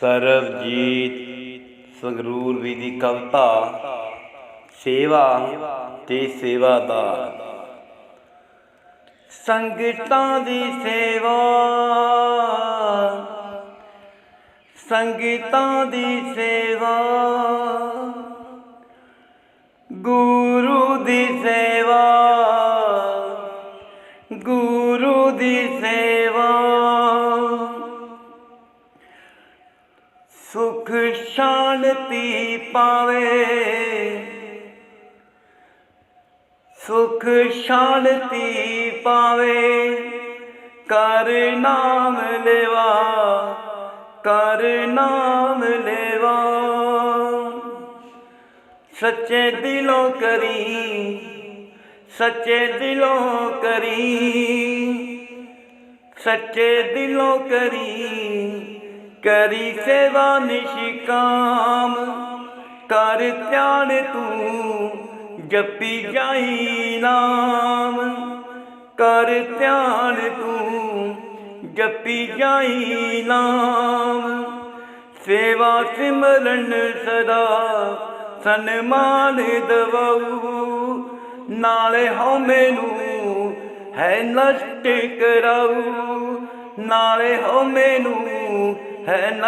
ਸਰਬਜੀਤ ਸੰਗਰੂਰ ਵੀ ਦੀ ਕਵਿਤਾ, ਸੇਵਾ ਤੇ ਸੇਵਾਦਾਰ। ਸੰਗਤਾਂ ਦੀ ਸੇਵਾ, ਸੰਗਤਾਂ ਦੀ ਸੇਵਾ, ਗੁਰੂ ਦੀ ਸੇਵਾ, ਗੁਰੂ ਦੀ ਸੇਵਾ। ਸੁਖ ਸ਼ਾਂਤੀ ਪਾਵੇ। ਸੁਖ ਸ਼ਾਂਤੀ ਪਾਵੇ। ਕਰ ਨਾਮ ਲੈਵਾ, ਕਰ ਨਾਮ ਲੈਵਾ। ਸੱਚੇ ਦਿਲੋਂ ਕਰੀ, ਸੱਚੇ ਦਿਲੋਂ ਕਰੀ। ਸੱਚੇ ਦਿਲੋਂ ਕਰੀ। ਕਰੀ ਸੇਵਾ ਨਿਸ਼ਕਾਮ। ਕਰ ਧਿਆਨ ਤੂੰ, ਜਪੀ ਜਾਈ ਨਾਮ। ਕਰ ਧਿਆਨ ਤੂੰ, ਜਪੀ ਜਾਈ ਨਾਮ। ਸੇਵਾ ਸਿਮਰਨ ਸਦਾ ਸਨਮਾਨ ਦਵਾਉ ਨਾਲੇ ਹਉਮੈ ਨੂੰ ਹੈ ਨਸ਼ਟ ਕਰਾਉ ਨਾਲੇ ਹਉਮੈ ਨੂੰ ਹੈ ਨ-